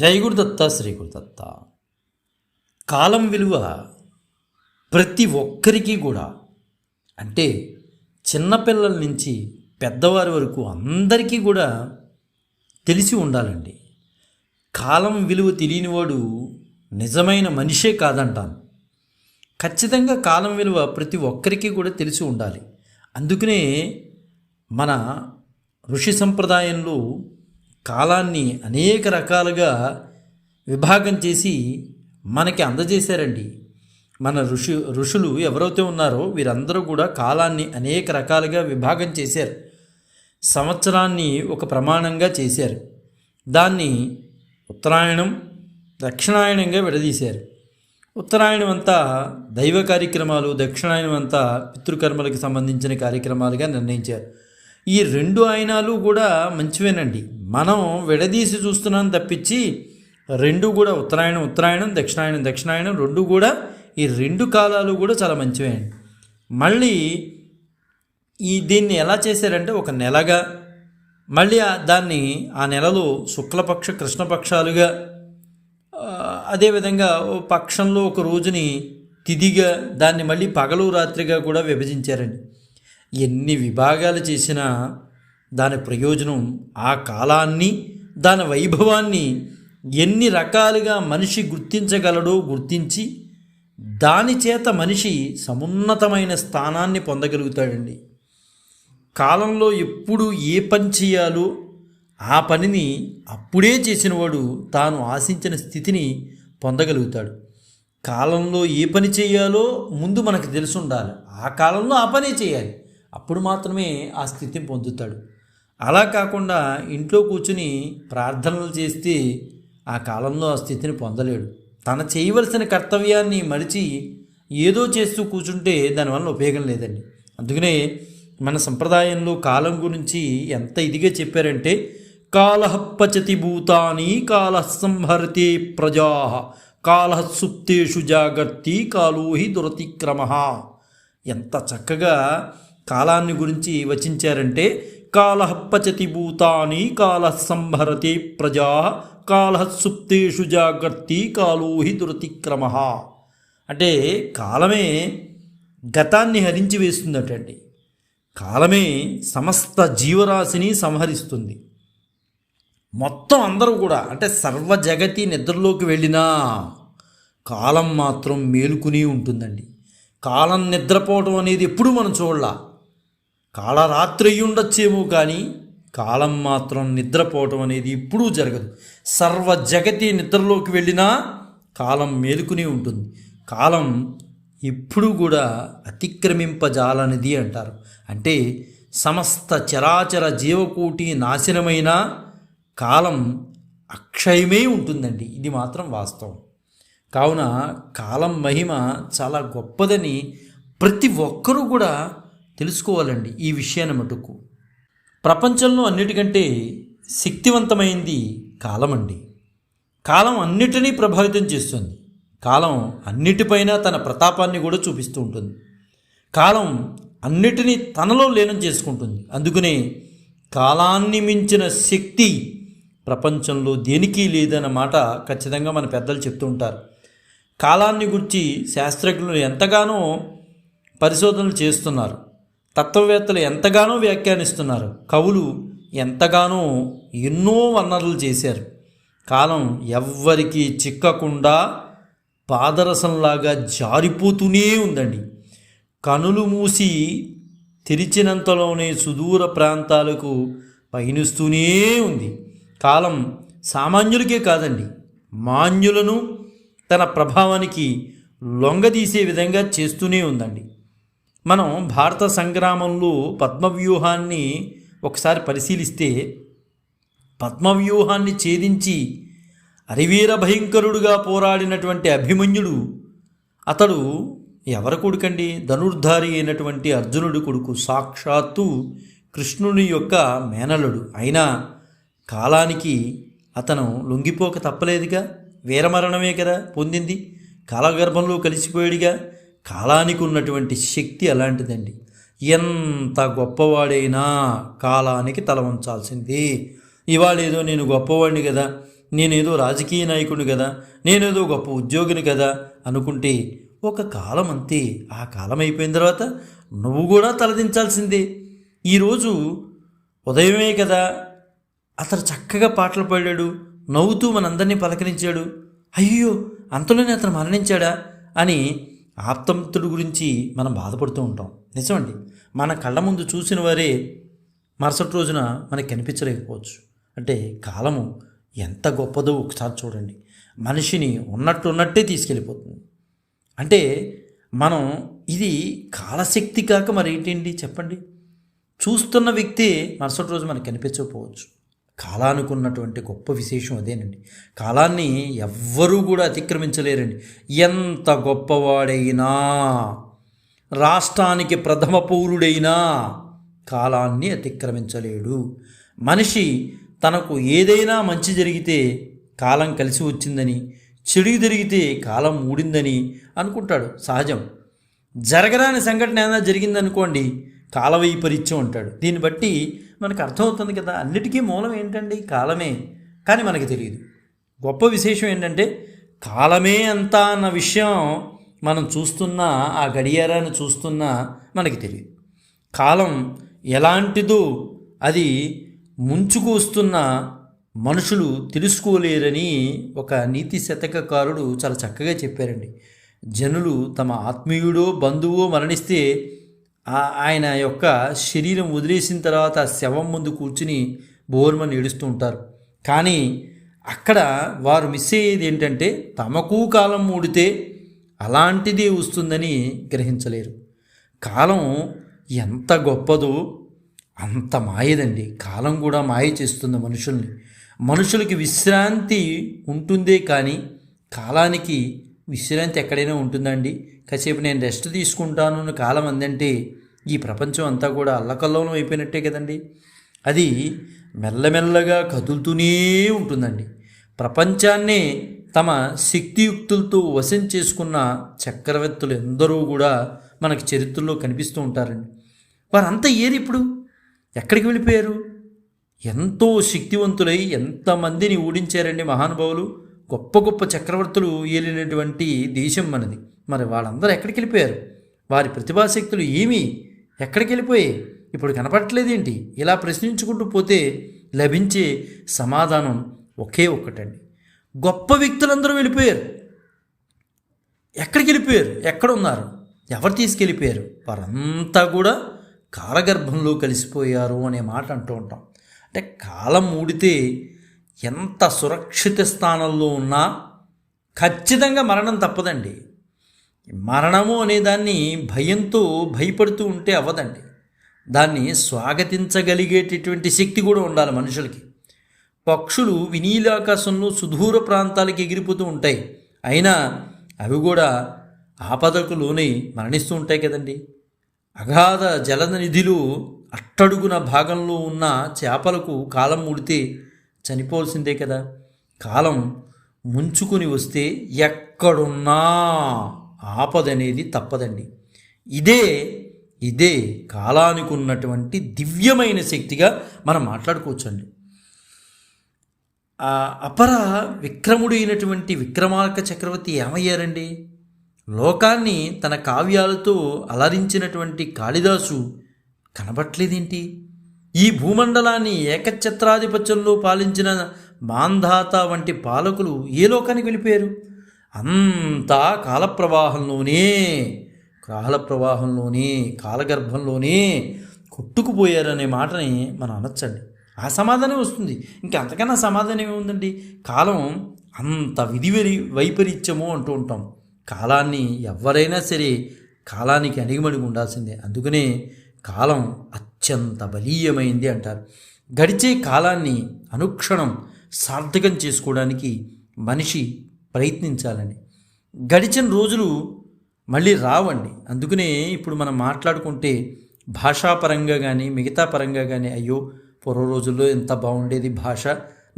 జై గురుదత్త శ్రీ గురుదత్త కాలం విలువ ప్రతి ఒక్కరికి కూడా అంటే చిన్నపిల్లల నుంచి పెద్దవారి వరకు అందరికీ కూడా తెలిసి ఉండాలండి. కాలం విలువ తెలియనివాడు నిజమైన మనిషే కాదంటాను. ఖచ్చితంగా కాలం విలువ ప్రతి ఒక్కరికి కూడా తెలిసి ఉండాలి. అందుకనే మన ఋషి సంప్రదాయంలో కాలాన్ని అనేక రకాలుగా విభాగం చేసి మనకి అందజేశారండి. మన ఋషి ఋషులు ఎవరైతే ఉన్నారో వీరందరూ కూడా కాలాన్ని అనేక రకాలుగా విభాగం చేశారు. సంవత్సరాన్ని ఒక ప్రమాణంగా చేశారు. దాన్ని ఉత్తరాయణం దక్షిణాయనంగా విడదీశారు. ఉత్తరాయణం అంతా దైవ కార్యక్రమాలు దక్షిణాయనం అంతా పితృకర్మలకు సంబంధించిన కార్యక్రమాలుగా నిర్ణయించారు. ఈ రెండు ఆయనాలు కూడా మంచివేనండి. మనం విడదీసి చూస్తున్నాం తప్పించి రెండు కూడా ఉత్తరాయణం ఉత్తరాయణం దక్షిణాయనం దక్షిణాయనం రెండు కూడా ఈ రెండు కాలాలు కూడా చాలా మంచివే. అండి మళ్ళీ ఈ దీన్ని ఎలా చేశారంటే ఒక నెలగా మళ్ళీ దాన్ని ఆ నెలలో శుక్లపక్ష కృష్ణపక్షాలుగా అదేవిధంగా ఓ పక్షంలో ఒక రోజుని తిదిగా దాన్ని మళ్ళీ పగలు రాత్రిగా కూడా విభజించారండి. ఎన్ని విభాగాలు చేసినా దాని ప్రయోజనం ఆ కాలాన్ని దాని వైభవాన్ని ఎన్ని రకాలుగా మనిషి గుర్తించగలడో గుర్తించి దాని చేత మనిషి సమున్నతమైన స్థానాన్ని పొందగలుగుతాడండి. కాలంలో ఎప్పుడు ఏ పని చేయాలో ఆ పనిని అప్పుడే చేసినవాడు తాను ఆశించిన స్థితిని పొందగలుగుతాడు. కాలంలో ఏ పని చేయాలో ముందు మనకు తెలిసి ఉండాలి ఆ కాలంలో ఆ పనే చేయాలి. అప్పుడు మాత్రమే ఆ స్థితిని పొందుతాడు. అలా కాకుండా ఇంట్లో కూర్చుని ప్రార్థనలు చేస్తే ఆ కాలంలో ఆ స్థితిని పొందలేడు. తన చేయవలసిన కర్తవ్యాన్ని మరిచి ఏదో చేస్తూ కూర్చుంటే దానివల్ల ఉపయోగం లేదండి. అందుకనే మన సంప్రదాయంలో కాలం గురించి ఎంత ఇదిగా చెప్పారంటే కాలహపచతి భూతాని కాల సంహరతే ప్రజా కాల సుప్తేషు జాగర్తి కాలోహి దురతిక్రమ. ఎంత చక్కగా కాలాన్ని గురించి వచించారంటే కాల పచతి భూతాని కాల సంహరతే ప్రజా కాల సుప్తేషు జాగర్తి కాలోహి దురతిక్రమ అంటే కాలమే గతాన్ని హరించి వేస్తుందటండి. కాలమే సమస్త జీవరాశిని సంహరిస్తుంది. మొత్తం అందరూ కూడా అంటే సర్వ జగతి నిద్రలోకి వెళ్ళినా కాలం మాత్రం మేలుకుని ఉంటుందండి. కాలం నిద్రపోవడం అనేది ఎప్పుడూ మనం చూడాల. కాళరాత్రి ఉండొచ్చేమో కానీ కాలం మాత్రం నిద్రపోవటం అనేది ఎప్పుడూ జరగదు. సర్వ జగతి నిద్రలోకి వెళ్ళినా కాలం మేలుకునే ఉంటుంది. కాలం ఎప్పుడూ కూడా అతిక్రమింపజాలనిది అంటారు. అంటే సమస్త చరాచర జీవకోటి నాశనమైన కాలం అక్షయమే ఉంటుందండి. ఇది మాత్రం వాస్తవం. కావున కాలం మహిమ చాలా గొప్పదని ప్రతి ఒక్కరూ కూడా తెలుసుకోవాలండి ఈ విషయాన్ని మటుకు. ప్రపంచంలో అన్నిటికంటే శక్తివంతమైంది కాలం అండి. కాలం అన్నిటినీ ప్రభావితం చేస్తుంది. కాలం అన్నిటిపైన తన ప్రతాపాన్ని కూడా చూపిస్తూ ఉంటుంది. కాలం అన్నిటినీ తనలో లీనం చేసుకుంటుంది. అందుకనే కాలాన్ని మించిన శక్తి ప్రపంచంలో దేనికి లేదన్న మాట ఖచ్చితంగా మన పెద్దలు చెప్తూ ఉంటారు. కాలాన్ని గురించి శాస్త్రజ్ఞులు ఎంతగానో పరిశోధనలు చేస్తున్నారు. తత్వవేత్తలు ఎంతగానో వ్యాఖ్యానిస్తున్నారు. కవులు ఎంతగానో ఎన్నో వర్ణనలు చేశారు. కాలం ఎవ్వరికీ చిక్కకుండా పాదరసంలాగా జారిపోతూనే ఉందండి. కనులు మూసి తెరిచినంతలోనే సుదూర ప్రాంతాలకు పయనిస్తూనే ఉంది. కాలం సామాన్యులకే కాదండి. మాన్యులను తన ప్రభావానికి లొంగదీసే విధంగా చేస్తూనే ఉందండి. మనం భారత సంగ్రామంలో పద్మవ్యూహాన్ని ఒకసారి పరిశీలిస్తే పద్మవ్యూహాన్ని ఛేదించి అరివీర భయంకరుడుగా పోరాడినటువంటి అభిమన్యుడు అతడు ఎవరి కొడుకండి? ధనుర్ధారి అయినటువంటి అర్జునుడి కొడుకు. సాక్షాత్తు కృష్ణుని యొక్క మేనలుడు అయినా కాలానికి అతను లొంగిపోక తప్పలేదుగా. వీరమరణమే కదా పొందింది. కాలగర్భంలో కలిసిపోయాడుగా. కాలానికి ఉన్నటువంటి శక్తి అలాంటిదండి. ఎంత గొప్పవాడైనా కాలానికి తల ఉంచాల్సింది ఇవాళ ఏదో నేను గొప్పవాడిని కదా నేనేదో రాజకీయ నాయకుడిని కదా నేనేదో గొప్ప ఉద్యోగిని కదా అనుకుంటే ఒక కాలం అంతే. ఆ కాలం అయిపోయిన తర్వాత నువ్వు కూడా తలదించాల్సిందే. ఈరోజు ఉదయమే కదా అతను చక్కగా పాటలు పాడాడు నవ్వుతూ మనందరినీ పలకరించాడు. అయ్యో అంతలోనే అతను మరణించాడా అని ఆప్తంతుడి గురించి మనం బాధపడుతూ ఉంటాం. నిజమండి. మన కళ్ళ ముందు చూసిన వారే మరుసటి రోజున మనకి కనిపించలేకపోవచ్చు. అంటే కాలము ఎంత గొప్పదో ఒకసారి చూడండి. మనిషిని ఉన్నట్టున్నట్టే తీసుకెళ్ళిపోతుంది. అంటే మనం ఇది కాలశక్తి కాక మరి చెప్పండి. చూస్తున్న వ్యక్తి మరుసటి రోజు మనకు కనిపించకపోవచ్చు. కాలానికి ఉన్నటువంటి గొప్ప విశేషం అదేనండి. కాలాన్ని ఎవ్వరూ కూడా అతిక్రమించలేరండి. ఎంత గొప్పవాడైనా రాష్ట్రానికి ప్రథమ పౌరుడైనా కాలాన్ని అతిక్రమించలేడు. మనిషి తనకు ఏదైనా మంచి జరిగితే కాలం కలిసి వచ్చిందని చెడు జరిగితే కాలం మూడిందని అనుకుంటాడు. సహజం. జరగరాని సంఘటన ఏదైనా జరిగిందనుకోండి కాలవైపరీత్యం అంటాడు. దీన్ని బట్టి మనకు అర్థమవుతుంది కదా. అన్నిటికీ మూలం ఏంటండి? కాలమే. కానీ మనకి తెలియదు. గొప్ప విశేషం ఏంటంటే కాలమే అంతా అన్న విషయం మనం చూస్తున్నా ఆ గడియారాన్ని చూస్తున్నా మనకి తెలియదు. కాలం ఎలాంటిదో అది ముంచుకు వస్తున్న మనుషులు తెలుసుకోలేరని ఒక నీతి శతకకారుడు చాలా చక్కగా చెప్పారండి. జనులు తమ ఆత్మీయుడో బంధువో మరణిస్తే ఆయన యొక్క శరీరం వదిలేసిన తర్వాత శవం ముందు కూర్చుని బోర్మని ఏడుస్తూ ఉంటారు. కానీ అక్కడ వారు మిస్ అయ్యేది ఏంటంటే తమకు కాలం మూడితే అలాంటిదే వస్తుందని గ్రహించలేరు. కాలం ఎంత గొప్పదో అంత మాయదండి. కాలం కూడా మాయ చేస్తుంది మనుషుల్ని. మనుషులకి విశ్రాంతి ఉంటుందే కానీ కాలానికి విశ్రాంతి ఎక్కడైనా ఉంటుందండి. కాసేపు నేను రెస్ట్ తీసుకుంటాను కాలం అందంటే ఈ ప్రపంచం అంతా కూడా అల్లకల్లోలం అయిపోయినట్టే కదండి. అది మెల్లమెల్లగా కదులుతూనే ఉంటుందండి. ప్రపంచాన్నే తమ శక్తియుక్తులతో వశం చేసుకున్న చక్రవర్తులు ఎందరూ కూడా మనకి చరిత్రలో కనిపిస్తూ ఉంటారండి. వారంతా ఏరి ఇప్పుడు? ఎక్కడికి వెళ్ళిపోయారు? ఎంతో శక్తివంతులై ఎంతమందిని ఓడించారండి మహానుభావులు. గొప్ప గొప్ప చక్రవర్తులు ఏలినటువంటి దేశం మనది. మరి వాళ్ళందరూ ఎక్కడికి వెళ్ళిపోయారు? వారి ప్రతిభాశక్తులు ఏమి? ఎక్కడికి వెళ్ళిపోయాయి ఇప్పుడు కనపడట్లేదేంటి? ఇలా ప్రశ్నించుకుంటూ పోతే లభించే సమాధానం ఒకే ఒక్కటండి. గొప్ప వ్యక్తులందరూ వెళ్ళిపోయారు. ఎక్కడికి వెళ్ళిపోయారు? ఎక్కడ ఉన్నారు ఎవరు తీసుకెళ్ళిపోయారు? వారంతా కూడా కాలగర్భంలో కలిసిపోయారు అనే మాట అంటూ ఉంటాం. అంటే కాలం మూడితే ఎంత సురక్షిత స్థానంలో ఉన్నా ఖచ్చితంగా మరణం తప్పదండి. మరణము అనేదాన్ని భయంతో భయపడుతూ ఉంటే అవ్వదండి. దాన్ని స్వాగతించగలిగేటటువంటి శక్తి కూడా ఉండాలి మనుషులకి. పక్షులు వినీలాకాశంలో సుదూర ప్రాంతాలకు ఎగిరిపోతూ ఉంటాయి. అయినా అవి కూడా ఆపదకు లోనై మరణిస్తూ ఉంటాయి కదండి. అగాధ జలద అట్టడుగున భాగంలో ఉన్న చేపలకు కాలం ముడితే చనిపోవాల్సిందే కదా. కాలం ముంచుకొని వస్తే ఎక్కడున్నా ఆపదనేది తప్పదండి. ఇదే ఇదే కాలానికి ఉన్నటువంటి దివ్యమైన శక్తిగా మనం మాట్లాడుకోవచ్చండి. ఆ అపర విక్రముడైనటువంటి విక్రమార్క చక్రవర్తి ఏమయ్యారండి? లోకాన్ని తన కావ్యాలతో అలరించినటువంటి కాళిదాసు కనబట్లేదేంటి? ఈ భూమండలాన్ని ఏకఛత్రాధిపత్యంలో పాలించిన మాంధాత వంటి పాలకులు ఏ లోకానికి వెళ్ళిపోయారు? అంతా కాలప్రవాహంలోనే కాలప్రవాహంలోనే కాలగర్భంలోనే కొట్టుకుపోయారనే మాటని మనం అనొచ్చండి. ఆ సమాధానం వస్తుంది. ఇంకా అంతకన్నా సమాధానం ఏముందండి? కాలం అంత విధి వైపరీత్యము అంటూ ఉంటాం. కాలాన్ని ఎవరైనా సరే కాలానికి అణిగిమడిగి ఉండాల్సిందే. అందుకనే కాలం అత్యంత బలీయమైంది అంటారు. గడిచే కాలాన్ని అనుక్షణం సార్థకం చేసుకోవడానికి మనిషి ప్రయత్నించాలని. గడిచిన రోజులు మళ్ళీ రావండి. అందుకనే ఇప్పుడు మనం మాట్లాడుకుంటే భాషాపరంగా కానీ మిగతా పరంగా కానీ అయ్యో పూర్వ రోజుల్లో ఎంత బాగుండేది భాష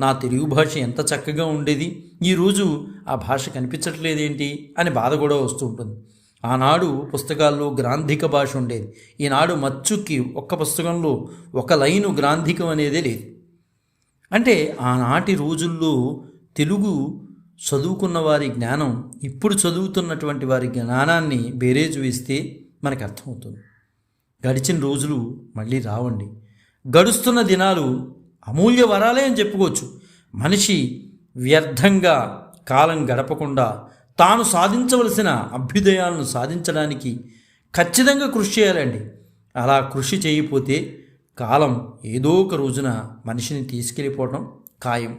నా తెలుగు భాష ఎంత చక్కగా ఉండేది ఈరోజు ఆ భాష కనిపించట్లేదేంటి అని బాధ కూడా వస్తూ ఉంటుంది. ఆనాడు పుస్తకాల్లో గ్రాంధిక భాష ఉండేది. ఈనాడు మచ్చుకి ఒక్క పుస్తకంలో ఒక లైను గ్రాంధికం అనేదే లేదు. అంటే ఆనాటి రోజుల్లో తెలుగు చదువుకున్న వారి జ్ఞానం ఇప్పుడు చదువుతున్నటువంటి వారి జ్ఞానాన్ని బేరేజు వేస్తే మనకు అర్థమవుతుంది. గడిచిన రోజులు మళ్ళీ రావండి. గడుస్తున్న దినాలు అమూల్య వరాలే అని చెప్పుకోవచ్చు. మనిషి వ్యర్థంగా కాలం గడపకుండా తాను సాధించవలసిన అభ్యుదయాలను సాధించడానికి ఖచ్చితంగా కృషి చేయాలండి. అలా కృషి చేయకపోతే కాలం ఏదో ఒక రోజున మనిషిని తీసుకెళ్ళిపోవడం ఖాయం.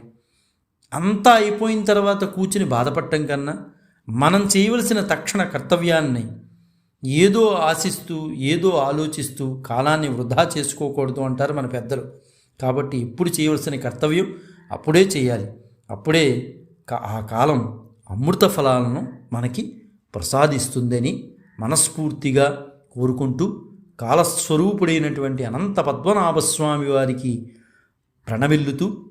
అంతా అయిపోయిన తర్వాత కూర్చుని బాధపడటం కన్నా మనం చేయవలసిన తక్షణ కర్తవ్యాన్ని ఏదో ఆశిస్తూ ఏదో ఆలోచిస్తూ కాలాన్ని వృధా చేసుకోకూడదు అంటారు మన పెద్దలు. కాబట్టి ఇప్పుడు చేయవలసిన కర్తవ్యం అప్పుడే చేయాలి. అప్పుడే కా- ఆ కాలం అమృత ఫలాలను మనకి ప్రసాదిస్తుందని మనస్ఫూర్తిగా కోరుకుంటూ కాలస్వరూపుడైనటువంటి అనంత పద్మనాభస్వామి వారికి ప్రణమిల్లుతూ